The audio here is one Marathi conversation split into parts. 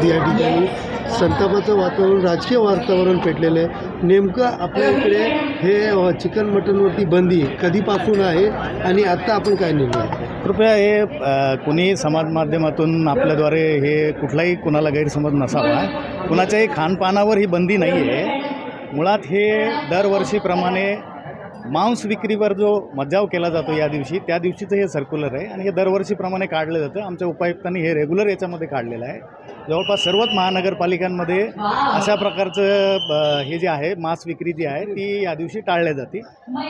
आहेत या ठिकाणी संतापाचं वातावरण राजकीय वातावरण पेटलेलं आहे. नेमकं आपल्या इकडे हे चिकन मटनवरती बंदी कधीपासून आहे आणि आत्ता आपण काय निर्णय कृपया हे कुणी समाज माध्यमातून आपल्याद्वारे हे कुठलाही कुणाला गैरसमज नसावा. कुणाच्याही खानपानावर ही बंदी नाही आहे मुळात हे दरवर्षीप्रमाणे मांस विक्रीवर जो मज्जाव केला जातो या दिवशी त्या दिवशीचं हे सर्क्युलर आहे आणि हे दरवर्षीप्रमाणे काढलं जातं. आमच्या उपायुक्तांनी हे रेग्युलर याच्यामध्ये काढलेलं आहे. जवळपास सर्वच महानगरपालिकांमध्ये अशा प्रकारचं हे जे आहे मांस विक्री जी आहे ती या दिवशी टाळल्या जाते.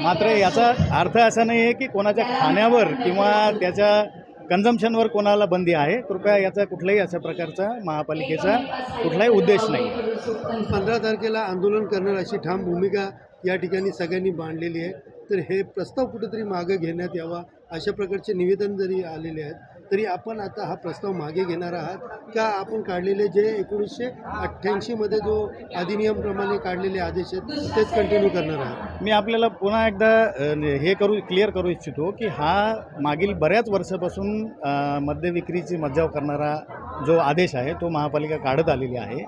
मात्र याचा अर्थ असा नाही आहे की कोणाच्या खाण्यावर किंवा त्याच्या कन्झम्पशनवर कोणाला बंदी आहे. कृपया याचा कुठल्याही अशा प्रकारचा महापालिकेचा कुठलाही उद्देश नाही. पंधरा तारखेला आंदोलन करणार अशी ठाम भूमिका या ठिकाणी सगळ्यांनी मांडलेली आहे. तर हे प्रस्ताव कुठेतरी मागे घेण्यात यावा अशा प्रकारचे निवेदन जरी आलेले आहेत तरी आपण आता हा प्रस्ताव मागे घेणार आहात. का आपण काढलेले जे एकोणीसशे अठ्ठ्याऐंशीमध्ये जो अधिनियमप्रमाणे काढलेले आदेश आहेत तेच कंटिन्यू करणार आहात? मी आपल्याला पुन्हा एकदा हे करू क्लिअर करू इच्छितो की हा मागील बऱ्याच वर्षापासून मद्य विक्रीची मज्जाव करणारा जो आदेश आहे तो महापालिका काढत आलेली आहे.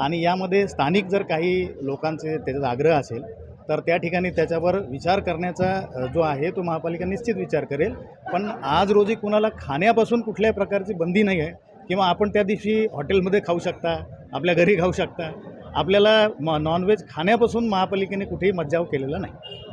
आणि यामध्ये स्थानिक जर काही लोकांचे त्याच्यात आग्रह असेल तर त्या ठिकाणी त्याच्यावर विचार करण्याचा जो आहे तो महापालिका निश्चित विचार करेल. पण आज रोजी कुणाला खाण्यापासून कुठल्याही प्रकारची बंदी नाही आहे. किंवा आपण त्या दिवशी हॉटेलमध्ये खाऊ शकता आपल्या घरी खाऊ शकता. आपल्याला म नॉनव्हेज खाण्यापासून महापालिकेने कुठेही मज्जाव केलेला नाही.